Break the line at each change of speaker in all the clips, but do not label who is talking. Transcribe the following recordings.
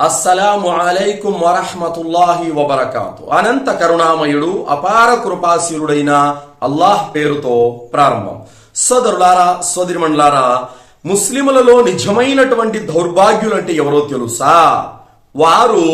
అస్సలాము అలైకుం వరహమతుల్లాహి వబరకాతు. అనంత కరుణామయుడు అపార కృపాశీలుడైన అల్లాహ్ పేరుతో ప్రారంభం. సోదరులారా సోదరిమండలారా ముస్లిములలో నిజమైనటువంటి దౌర్భాగ్యులంటే ఎవరో తెలుసా? వారు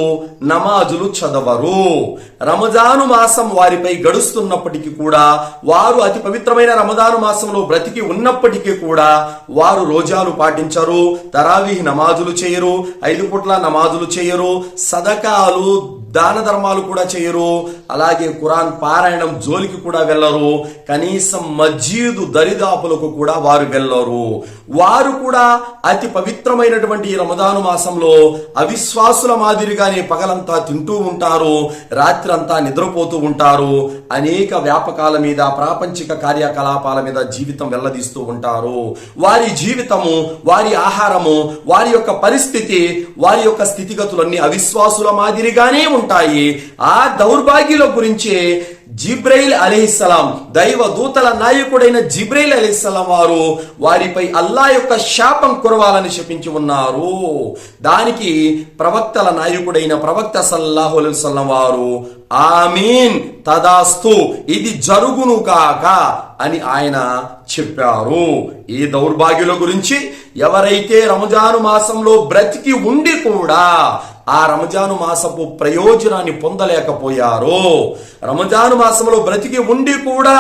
నమాజులు చదవరు. రమజాను మాసం వారిపై గడుస్తున్నప్పటికీ కూడా వారు అతి పవిత్రమైన రమజాను మాసంలో బ్రతికి ఉన్నప్పటికీ కూడా వారు రోజాలు పాటించరు తరావీహ్ నమాజులు చేయరు ఐదు పుట్ల నమాజులు చేయరు సదకాలు దాన ధర్మాలు కూడా చేయరు. అలాగే ఖురాన్ పారాయణం జోలికి కూడా వెళ్ళరు. కనీసం మజీదు దరిదాపులకు కూడా వారు వెళ్ళరు. వారు కూడా అతి పవిత్రమైనటువంటి ఈ రమదాను మాసంలో అవిశ్వాసుల మాదిరిగానే పగలంతా తింటూ ఉంటారు. రాత్రంతా నిద్రపోతూ ఉంటారు. అనేక వ్యాపకాల మీద ప్రాపంచిక కార్యకలాపాల మీద జీవితం వెల్లదీస్తూ ఉంటారు. వారి జీవితము వారి ఆహారము వారి యొక్క పరిస్థితి వారి యొక్క స్థితిగతులన్నీ అవిశ్వాసుల మాదిరిగానే ఉంటాయి. ఆ దౌర్భాగ్యుల గురించే జిబ్రైల్ అలీహిస్సలాం దైవ దూతల నాయకుడైన జిబ్రైల్ అలీహిస్సలాం వారు వారిపై అల్లా యొక్క శాపం కురవాలని శపించి ఉన్నారు. దానికి ప్రవక్తల నాయకుడైన ప్రవక్త సల్లాహు అలీస్లం వారు ఆమీన్ తదాస్తు ఇది జరుగును కాక అని ఆయన చెప్పారు. ఈ దౌర్భాగ్యుల గురించి ఎవరైతే రంజాను మాసంలో బ్రతికి ఉండి కూడా ఆ రమజాను మాసపు ప్రయోజనాన్ని పొందలేకపోయారో. రమజాను మాసంలో బ్రతికి ఉండి కూడా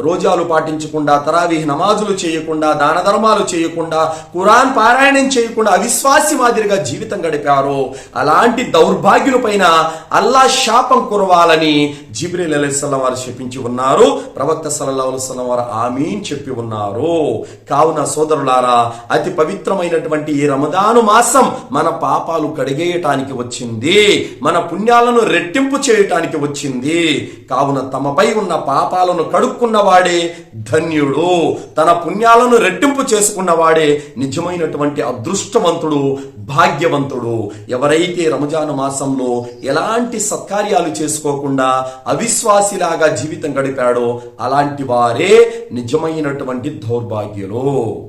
రోజాలు పాటించకుండా తరావీహ్ నమాజులు చేయకుండా దాన ధర్మాలు చేయకుండా కురాన్ పారాయణం చేయకుండా అవిశ్వాసి మాదిరిగా జీవితం గడిపారో. అలాంటి దౌర్భాగ్యులపైన అల్లా శాపం కురవాలని జిబ్రీల్ అలైస్లం వారు చెప్పించి ఉన్నారు. ప్రవక్త సల్లల్లాహు వారు ఆమీన్ చెప్పి ఉన్నారు. కావున సోదరులారా అతి పవిత్రమైనటువంటి ఈ రమదాను మాసం మన పాపాలు కడిగేయటానికి వచ్చింది. మన పుణ్యాలను రెట్టింపు చేయటానికి వచ్చింది. కావున తమపై ఉన్న పాపాలను కడుక్కున్నవాడే ధన్యుడు. తన పుణ్యాలను రెట్టింపు చేసుకున్నవాడే నిజమైనటువంటి అదృష్టవంతుడు భాగ్యవంతుడు. ఎవరైతే రమజాను మాసంలో ఎలాంటి సత్కార్యాలు చేసుకోకుండా అవిశ్వాసిలాగా జీవితం గడిపాడో అలాంటి వారే నిజమైనటువంటి దౌర్భాగ్యులు.